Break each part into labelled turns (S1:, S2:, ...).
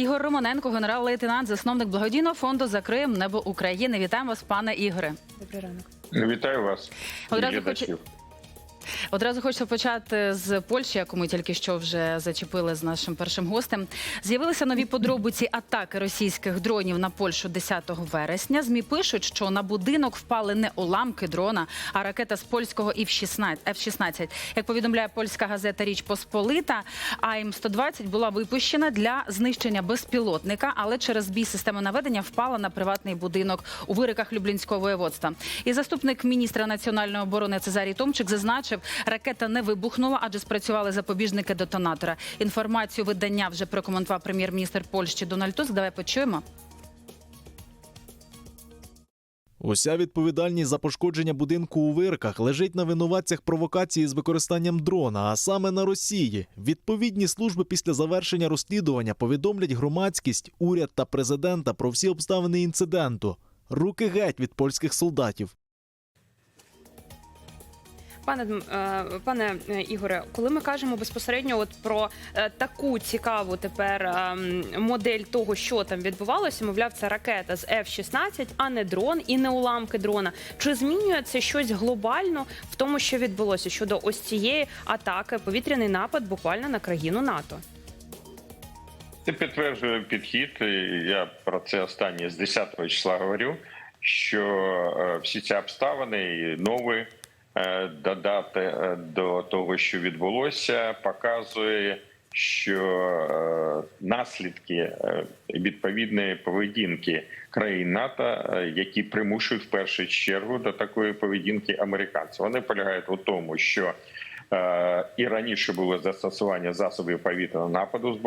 S1: Ігор Романенко, генерал-лейтенант, засновник благодійного фонду Закриєм небо України. Вітаємо вас, пане Ігоре.
S2: Добрий ранок.
S3: Вітаю вас.
S1: Одразу
S3: глядачів.
S1: Одразу хочу почати з Польщі, яку ми тільки що вже зачепили з нашим першим гостем. З'явилися нові подробиці атаки російських дронів на Польщу 10 вересня. Змі пишуть, що на будинок впали не уламки дрона, а ракета з польського F-16. F-16. Як повідомляє польська газета Річ Посполита, АІМ-120 була випущена для знищення безпілотника, але через збій системи наведення впала на приватний будинок у вириках Люблінського воєводства. І заступник міністра національної оборони Цезарій Томчик зазначив, ракета не вибухнула, адже спрацювали запобіжники детонатора. Інформацію видання вже прокоментував прем'єр-міністр Польщі Дональд Туск. Давай почуємо.
S4: Уся відповідальність за пошкодження будинку у вирках лежить на винуватцях провокації з використанням дрона, а саме на Росії. Відповідні служби після завершення розслідування повідомлять громадськість, уряд та президента про всі обставини інциденту. Руки геть від польських солдатів.
S2: Пане е, пане Ігоре, коли ми кажемо безпосередньо от про е, таку цікаву тепер ем, модель того, що там відбувалося, мовляв, це ракета з F-16, а не дрон і не уламки дрона. Чи змінює це щось глобально в тому, що відбулося щодо ось цієї атаки, повітряний напад буквально на країну НАТО?
S3: Це підтверджує підхід. Я про це останнє з 10 числа говорю. Що е, всі ці обставини і нові додати е, до того, що відбулося, показує, що е, наслідки е, відповідної поведінки країн НАТО, е, які примушують в першу чергу до такої поведінки американців. Вони полягають у тому, що Е, І раніше було застосування засобів повітряного нападу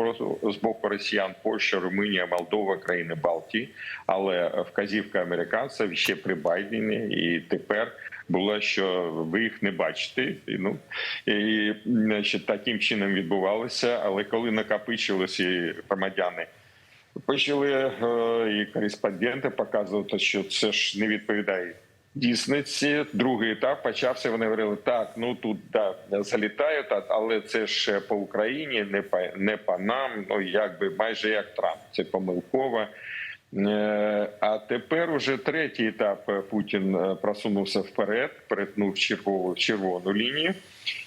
S3: з боку росіян, Польща, Румунія, Молдова, країни Балтії. Але вказівка американців ще при Байдені, і тепер була, що ви їх не бачите. І, ну і значить, таким чином відбувалося. Але коли накопичилися громадяни. Почали е, і кореспонденти показувати, що це ж не відповідає дійсниці. Другий етап почався. Вони говорили, так, ну тут да, залітають, а- але це ж по Україні, не по не по нам. Ну якби майже як Трамп. Це помилково. Е, А тепер уже третій етап е, Путін е, просунувся вперед, перетнув червону червону лінію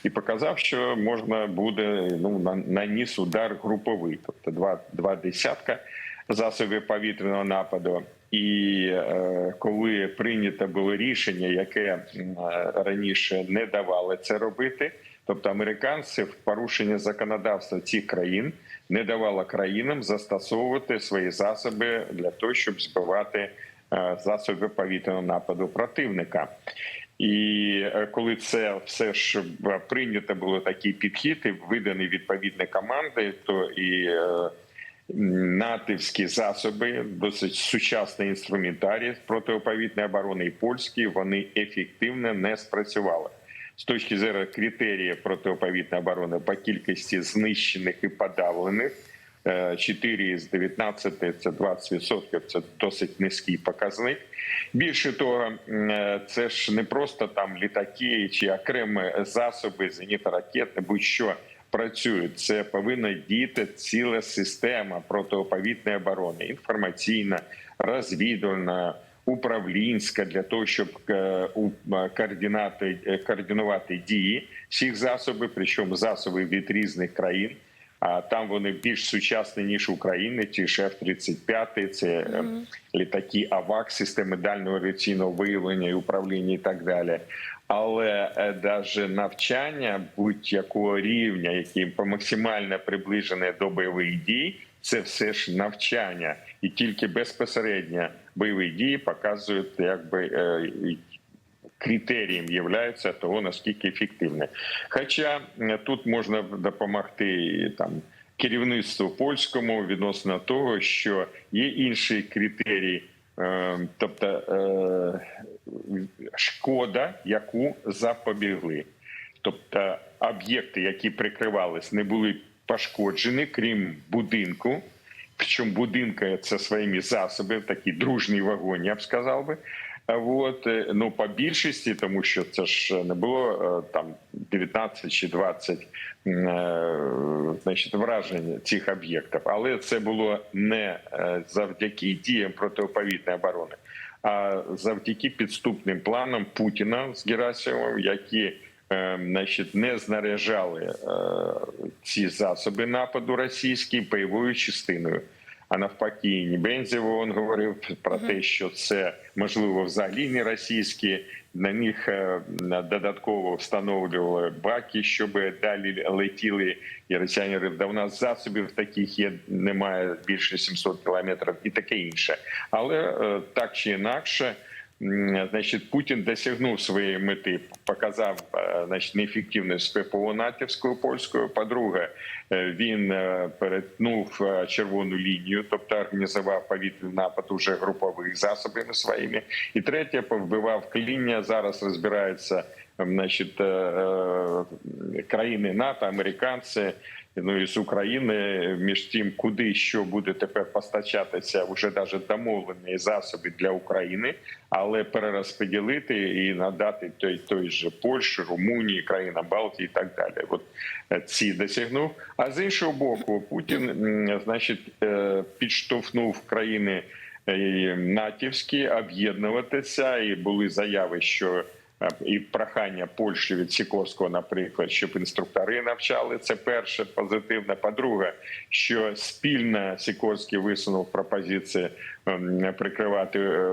S3: і показав, що можна буде ну на- наніс удар груповий, тобто два, два десятка засобів повітряного нападу. І е, коли прийнято було рішення, яке раніше не давали це робити, тобто американці в порушення законодавства цих країн не давало країнам застосовувати свої засоби для того, щоб збивати е, засоби повітряного нападу противника. І е, коли це все ж е, прийнято було такий підхід і видані відповідні команди, то і натівські засоби, досить сучасний інструментарій протиповітряної оборони і польські, вони ефективно не спрацювали. З точки зору критеріїв протиповітряної оборони по кількості знищених і подавлених. е, 4 з 19 – це 20%, це досить низький показник. Більше того, е, це ж не просто там літаки чи окремі засоби зенітно-ракетні, будь-що працюють. Це повинна діяти ціла система протиповітряної оборони, інформаційна, розвідувальна, управлінська для того, щоб е, е, координати е, координувати дії всіх засобів, причому засоби від різних країн. А там вони більш сучасні ніж України. Ті ж F-35, це е, літаки АВАК, системи дальнього авіаційного виявлення і управління, і так далі. Але навіть навчання будь-якого рівня, по максимально приближене до бойових дій, це все ж навчання, і тільки безпосередньо бойові дії показують, якби е, критерієм являється того наскільки ефективне. Хоча тут можна допомогти там керівництву польському відносно того, що є інші критерії, е, тобто е, шкода, яку запобігли. Тобто об'єкти, які прикривались, не були пошкоджені, крім будинку. Причому будинка це своїми засобами, такий дружній вогонь, я б сказав би. От, е, ну, по більшості, тому що це ж не було там 19 чи 20 м, е, значить, вражень цих об'єктів, але це було не завдяки діям протиповітної оборони, а завдяки підступним планам Путіна з Герасимовим, які значить, не знаряжали е, ці засоби нападу російські бойовою частиною. А навпаки, Нібензів він говорив про те, що це можливо взагалі не російські. На них е, додатково встановлювали баки, щоб далі летіли. І росіяни говорили, да у нас засобів таких є, немає більше 700 кілометрів і таке інше. Але е, так чи інакше, значить, Путін досягнув своєї мети, показав е, значить, неефективність ППО натівською польською. По-друге, е, він е, перетнув червону лінію, тобто організував повітряний напад уже групових засобами своїми. І третє, повбивав кління. Зараз розбирається значить, країни НАТО, американці. Ну і з України між тим, куди що буде тепер постачатися, вже навіть домовлені засоби для України, але перерозподілити і надати той той же Польщі, Румунії, країнам Балтії і так далі. От е, ці досягнув. А з іншого боку, Путін, значить, е, підштовхнув країни е, натівські об'єднуватися, і були заяви, що і прохання Польщі від Сікорського, наприклад, щоб інструктори навчали. Це перше позитивне. По-друге, що спільно Сікорський висунув пропозиції ем, прикривати е,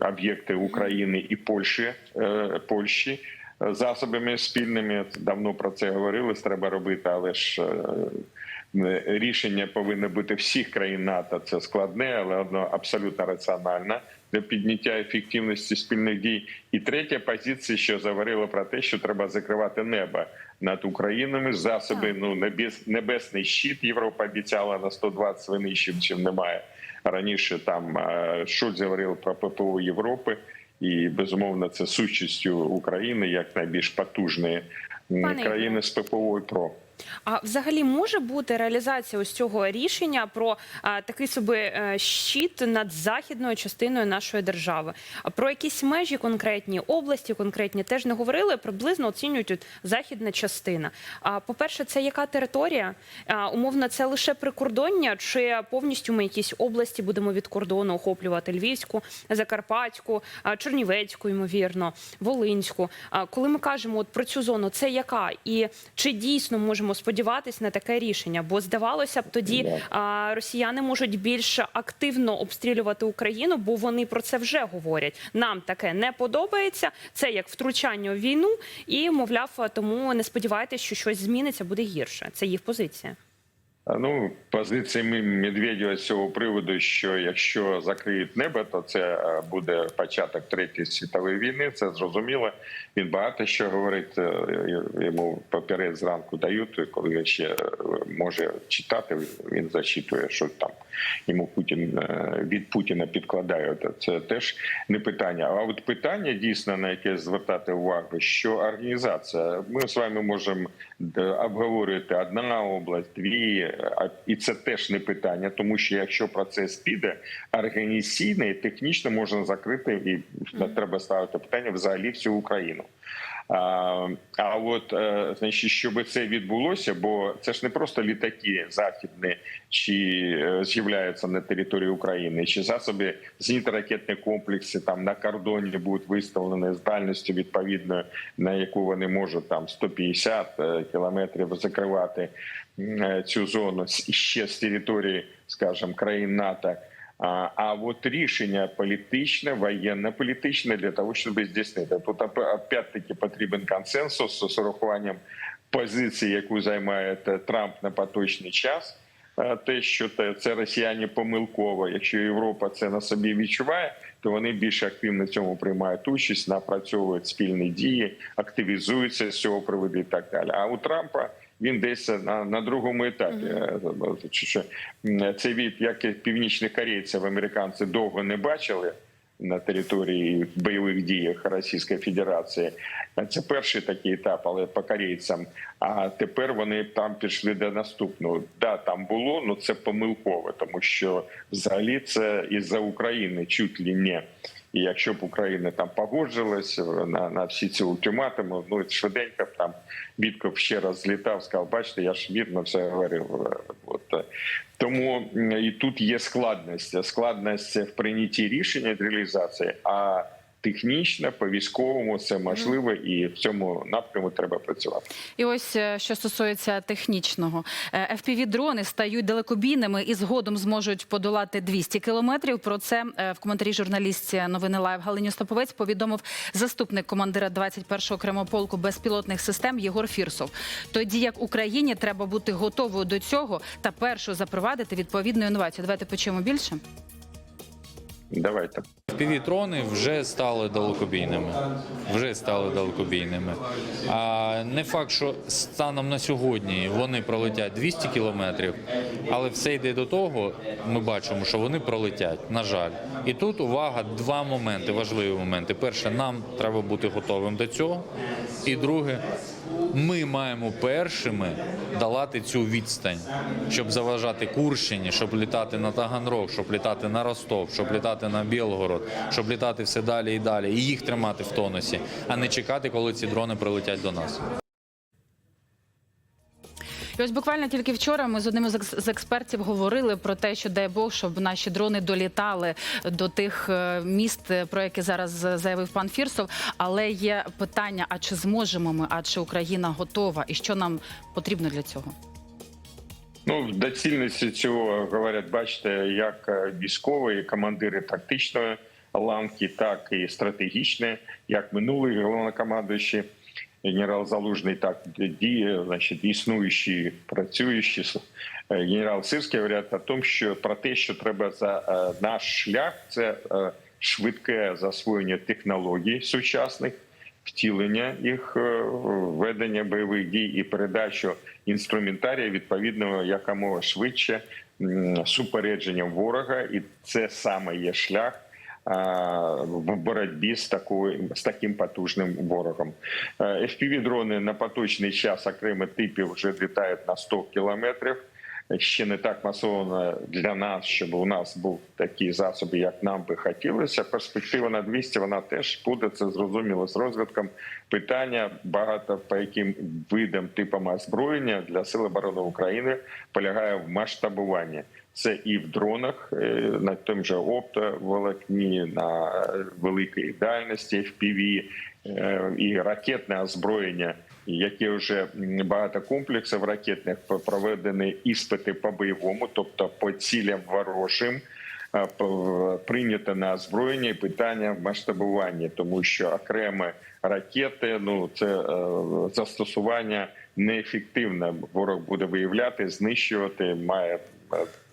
S3: об'єкти України і Польщі е, Польщі. Засобами спільними давно про це говорили. Треба робити, але ж е, рішення повинно бути всіх країн НАТО. Це складне, але воно абсолютно раціональне для підняття ефективності спільних дій. І третя позиція, що говорила про те, що треба закривати небо над Україною. Засоби ну небес, небесний щит. Європа обіцяла на 120 винищив, чим немає раніше. Там е, Шольц говорив про ППО Європи. І безумовно це сущістю України як найбільш потужної
S2: Пане
S3: країни з ППО і ПРО.
S2: А взагалі може бути реалізація ось цього рішення про а, такий собі е, щит над західною частиною нашої держави? А про якісь межі конкретні області, конкретні теж не говорили. Приблизно оцінюють от західна частина. А по-перше, це яка територія? А, умовно, це лише прикордоння, чи повністю ми якісь області будемо від кордону охоплювати Львівську, Закарпатську, Чернівецьку, ймовірно, Волинську. А коли ми кажемо от про цю зону, це яка і чи дійсно можемо сподіватись на таке рішення? Бо здавалося б, тоді а, росіяни можуть більш активно обстрілювати Україну, бо вони про це вже говорять. Нам таке не подобається. Це як втручання в війну, і мовляв, тому не сподівайтесь, що щось зміниться, буде гірше. Це їх позиція.
S3: Ну, позиція Мі- Медведєва з цього приводу, що якщо закриють небо, то це е, буде початок третьої світової війни. Це зрозуміло. Він багато що говорить. е, Йому поперед зранку дають, коли він ще е, може читати. Він зачитує, що там йому Путін від Путіна підкладає. Це теж не питання. А от питання дійсно на яке звертати увагу, що організація. Ми з вами можемо обговорювати одна область, дві, і це теж не питання, тому що якщо процес піде організаційно і технічно можна закрити, і треба ставити питання взагалі всю Україну. А, от е, значить, щоб це відбулося, бо це ж не просто літаки західні, чи е, з'являються на території України, чи засоби зенітно-ракетні комплекси там на кордоні будуть виставлені з дальністю відповідною, на яку вони можуть там 150 е, кілометрів закривати цю зону ще з території, скажімо, країн НАТО. А, а от рішення політичне, воєнно-політичне для того, щоб здійснити. Тут оп- опять-таки потрібен консенсус з урахуванням позиції, яку займає е, Трамп на поточний час. Е, Те, що це росіяни помилково. Якщо Європа це на собі відчуває, то вони більш активно цьому приймають участь, напрацьовують спільні дії, активізуються з цього приводу і так далі. А у Трампа він десь на, на другому етапі. Чи- Це від як північних корейців американці довго не бачили на території бойових діях Російської Федерації. Це перший такий етап, але по корейцям. А тепер вони там пішли до наступного. Да, там було, але це помилково, тому що взагалі це із-за України чуть ли не. І якщо б Україна там погоджилася на, на всі ці ультиматуми, ну швиденько б там Бітков ще раз злітав, сказав, бачите, я ж вірно все говорив. От е, тому і тут є складність. Складність в прийнятті рішення реалізації. А технічно, по військовому це можливо, і в цьому напрямку треба працювати.
S1: І ось е, що стосується технічного, Е, FPV-дрони стають далекобійними і згодом зможуть подолати 200 кілометрів. Про це е, в коментарі журналістці новини Лайв Галині Остаповець повідомив заступник командира 21-го окремого полку безпілотних систем Єгор Фірсов. Тоді як Україні треба бути готовою до цього та першу запровадити відповідну інновацію. Давайте почуємо більше.
S3: Давайте.
S5: Півітрони вже стали далекобійними. Вже стали далекобійними. А не факт, що станом на сьогодні вони пролетять 200 кілометрів, але все йде до того, ми бачимо, що вони пролетять. На жаль, і тут увага, два моменти, важливі моменти. Перше, нам треба бути готовим до цього. І друге, ми маємо першими долати цю відстань, щоб заважати Курщині, щоб літати на Таганрог, щоб літати на Ростов, щоб літати на Білгород, щоб літати все далі і далі, і їх тримати в тонусі, а не чекати, коли ці дрони прилетять до нас.
S1: І ось буквально тільки вчора ми з одним з експертів говорили про те, що дай Бог, щоб наші дрони долітали до тих е, міст, про які зараз заявив пан Фірсов. Але є питання: а чи зможемо ми? А чи Україна готова? І що нам потрібно для цього?
S3: Ну, в доцільності цього говорять, бачите, як е, військові командири тактичної ланки, так і стратегічної, як минулий головнокомандуючий генерал Залужний, так діє, значить, існуючі, працюючі е, генерал Сирський говорять о тому, що про те, що треба за е, наш шлях, це е, швидке засвоєння технологій сучасних втілення їх ведення бойових дій і передачу інструментарія відповідного якомога швидше супередженням ворога, і це саме є шлях. А, В боротьбі з такою з таким потужним ворогом fpv дрони на поточний час окремих типів вже літають на 100 кілометрів. Ще не так масово для нас, щоб у нас був такі засоби, як нам би хотілося. Перспектива на 200, вона теж буде це зрозуміло з розвитком. Питання багато по яким видам типам озброєння для Сил оборони України полягає в масштабуванні. Це і в дронах, е, на тому же оптоволокні, на великій дальності FPV, е, і ракетне озброєння, яке вже багато комплексів ракетних проведені іспити по бойовому, тобто по цілям ворожим. Прийнято на озброєння і питання в масштабуванні, тому що окремі ракети, ну це е, застосування неефективне. Ворог буде виявляти, знищувати, має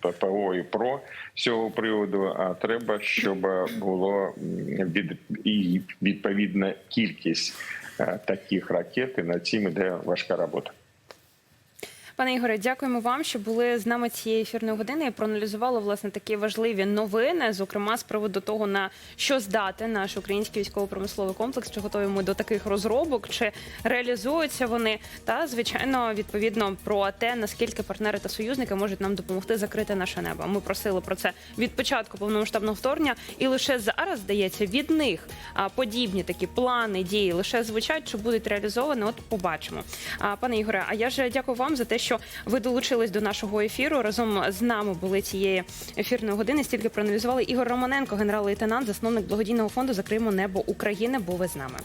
S3: ППО і ПРО з цього приводу. А треба, щоб було від і відповідна кількість е, таких ракет. І над цим іде важка робота.
S2: Пане Ігоре, дякуємо вам, що були з нами цієї ефірної години і проаналізували власне такі важливі новини, зокрема з приводу того, на що здати наш український військово-промисловий комплекс, чи готові ми до таких розробок, чи реалізуються вони, та звичайно, відповідно про те, наскільки партнери та союзники можуть нам допомогти закрити наше небо. Ми просили про це від початку повномасштабного вторгнення, і лише зараз здається від них подібні такі плани, дії лише звучать, чи будуть реалізовані. От побачимо. Пане Ігоре, а я ж дякую вам за те, що ви долучились до нашого ефіру. Разом з нами були цієї ефірної години. Стільки проаналізували Ігор Романенко, генерал-лейтенант, засновник благодійного фонду Закриємо небо України. Був ви з нами.